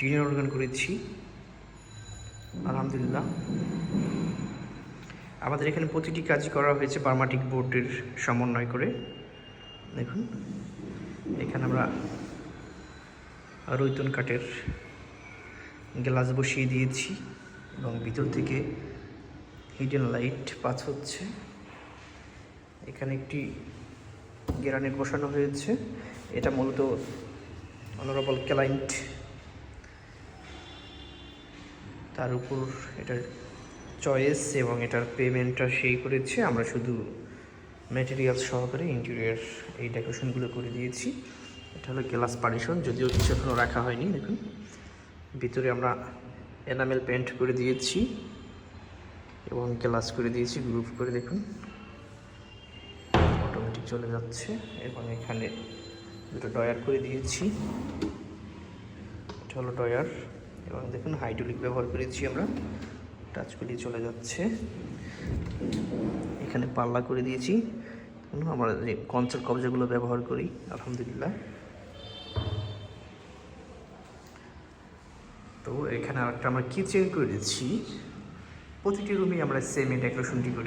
টিনের অর্গান করেছি। আলহামদুলিল্লাহ। আমাদের এখানে প্রতিটি কাজই করা হয়েছে বার্মাটিক বোর্ডের সমন্বয় করে। দেখুন, এখানে আমরা রৈতন কাঠের গ্লাস বসিয়ে দিয়েছি এবং ভিতর থেকে হিডেন লাইট পাস হচ্ছে। এখানে একটি গ্রানেট বসানো হয়েছে। এটা মূলত অনারেবল ক্লায়েন্ট তার উপর এটার চয়েস এবং এটার পেমেন্টটা সেই করেছে। আমরা শুধু ম্যাটেরিয়াল সহকারে ইন্টেরিয়ার এই ডেকোরেশনগুলো করে দিয়েছি। এটা হলো গ্লাস পার্টিশন যদিও কিছু এখনও রাখা হয়নি, দেখুন। ভিতরে আমরা এনামেল পেন্ট করে দিয়েছি এবং গ্লাস করে দিয়েছি গ্রুপ করে দেখুন। অটোমেটিক চলে যাচ্ছে এবং এখানে দুটো ডয়ার করে দিয়েছি। এটা হলো ডয়ার এবং দেখুন হাইড্রোলিক ব্যবহার করেছি আমরা। টাচগুলি চলে যাচ্ছে। এখানে পাল্লা করে দিয়েছি। আমরা যে কনসেপ্ট কবজাগুলো ব্যবহার করি, আলহামদুলিল্লাহ। তো এখানে আরেকটা আমরা কিচেন করে দিচ্ছি প্রতিটি রুমে আমরা সেম এই ডেকোরেশনটি করি